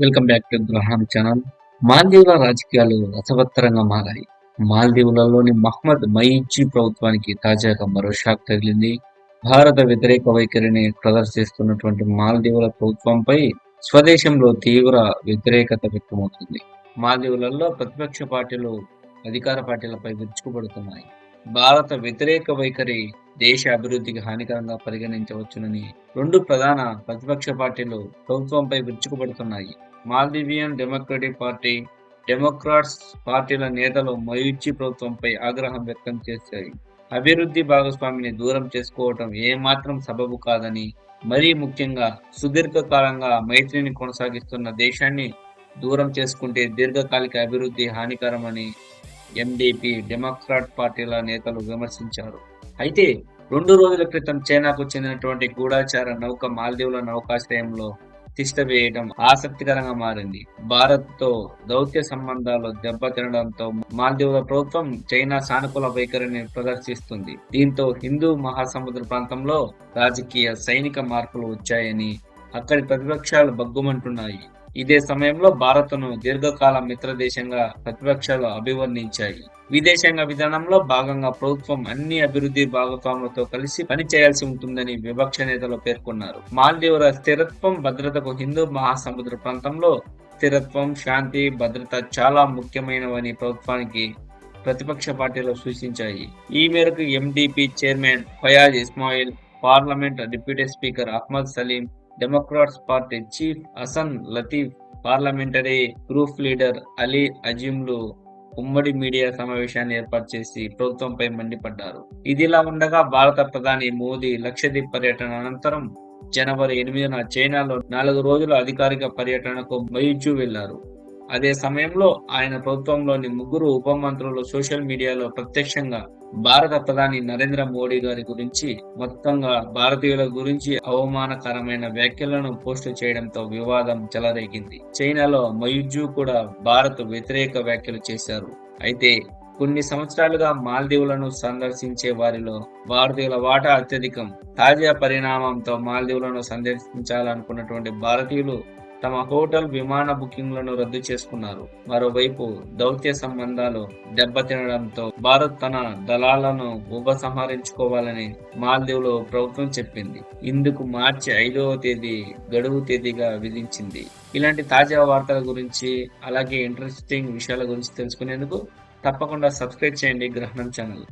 Welcome back to Grahanam channel. మాల్దీవుల రాజకీయాలు రసవత్తరంగా మారాయి. మాల్దీవులలోని మహ్మద్ మయిజీ ప్రభుత్వానికి తాజాగా మరో షాక్ తగిలింది. భారత వ్యతిరేక వైఖరిని ప్రదర్శిస్తున్నటువంటి మాల్దీవుల ప్రభుత్వంపై స్వదేశంలో తీవ్ర వ్యతిరేకత వ్యక్తమవుతుంది. మాల్దీవులలో ప్రతిపక్ష పార్టీలు అధికార పార్టీలపై విరుచుకుపడుతున్నాయి. భారత వ్యతిరేక వైఖరి దేశ అభివృద్ధికి హానికరంగా పరిగణించవచ్చునని రెండు ప్రధాన ప్రతిపక్ష పార్టీలు ప్రభుత్వంపై విరుచుకుపడుతున్నాయి. మాల్దీవియన్ డెమోక్రటిక్ పార్టీ డెమోక్రాట్స్ పార్టీల నేతలు మయూచి ప్రభుత్వంపై ఆగ్రహం వ్యక్తం చేశాయి. అభివృద్ధి భాగస్వామిని దూరం చేసుకోవటం ఏమాత్రం సబబు కాదని మరీ ముఖ్యంగా సుదీర్ఘకాలంగా మైత్రిని కొనసాగిస్తున్న దేశాన్ని దూరం చేసుకుంటే దీర్ఘకాలిక అభివృద్ధి హానికరమని ఎండిపి డెమోక్రాట్ పార్టీల నేతలు విమర్శించారు. అయితే రెండు రోజుల క్రితం చైనాకు చెందినటువంటి గూఢాచార నౌక మాల్దీవుల నౌకాశ్రయంలో తిష్ట వేయడం ఆసక్తికరంగా మారింది. భారత్తో దౌత్య సంబంధాలు దెబ్బతినడంతో మాల్దీవుల ప్రభుత్వం చైనా సానుకూల వైఖరిని ప్రదర్శిస్తుంది. దీంతో హిందూ మహాసముద్ర ప్రాంతంలో రాజకీయ సైనిక మార్పులు వచ్చాయని అక్కడి ప్రతిపక్షాలు బగ్గుమంటున్నాయి ఇదే సమయంలో భారత్ను దీర్ఘకాల మిత్ర దేశంగా ప్రతిపక్షాలు అభివర్ణించాయి. విదేశాంగ విధానంలో భాగంగా ప్రభుత్వం అన్ని అభివృద్ధి భాగస్వాములతో కలిసి పనిచేయాల్సి ఉంటుందని విపక్ష నేతలు పేర్కొన్నారు. మాల్దీవుల స్థిరత్వం భద్రతకు హిందూ మహాసముద్ర ప్రాంతంలో స్థిరత్వం శాంతి భద్రత చాలా ముఖ్యమైనవని ప్రభుత్వానికి ప్రతిపక్ష పార్టీలు సూచించాయి. ఈ మేరకు MDP chairman Fayaz Ismail parliament deputy speaker Ahmed Saleem democrats party chief Hassan Latheef parliamentary group leader Ali అజీంలు ఉమ్మడి మీడియా సమావేశాన్ని ఏర్పాటు చేసి ప్రభుత్వంపై మండిపడ్డారు. ఇదిలా ఉండగా భారత ప్రధాని మోదీ లక్షద్వీప్ పర్యటన అనంతరం జనవరి ఎనిమిదిన చైనాలో నాలుగు రోజుల అధికారిక పర్యటనకు మయూచు వెళ్ళారు అదే సమయంలో ఆయన ప్రభుత్వంలోని ముగ్గురు ఉప మంత్రులు సోషల్ మీడియాలో ప్రత్యక్షంగా భారత ప్రధాని నరేంద్ర మోడీ గారి గురించి మొత్తంగా భారతీయుల గురించి అవమానకరమైన వ్యాఖ్యలను పోస్టు చేయడంతో వివాదం చెలరేగింది. చైనాలో మయుజు కూడా భారత్ వ్యతిరేక వ్యాఖ్యలు చేశారు. అయితే కొన్ని సంవత్సరాలుగా మాల్దీవులను సందర్శించే వారిలో భారతీయుల వాటా అత్యధికం తాజా పరిణామంతో మాల్దీవులను సందర్శించాలనుకున్నటువంటి భారతీయులు తమ హోటల్ విమాన బుకింగ్లను రద్దు చేసుకున్నారు. మరోవైపు దౌత్య సంబంధాలు దెబ్బతినడంతో భారత్ తన దళాలను ఉపసంహరించుకోవాలని మాల్దీవులు ప్రభుత్వం చెప్పింది. ఇందుకు మార్చి ఐదవ తేదీ గడువు తేదీగా విధించింది. ఇలాంటి తాజా వార్తల గురించి అలాగే ఇంట్రెస్టింగ్ విషయాల గురించి తెలుసుకునేందుకు తప్పకుండా సబ్స్క్రైబ్ చేయండి గ్రహణం ఛానల్.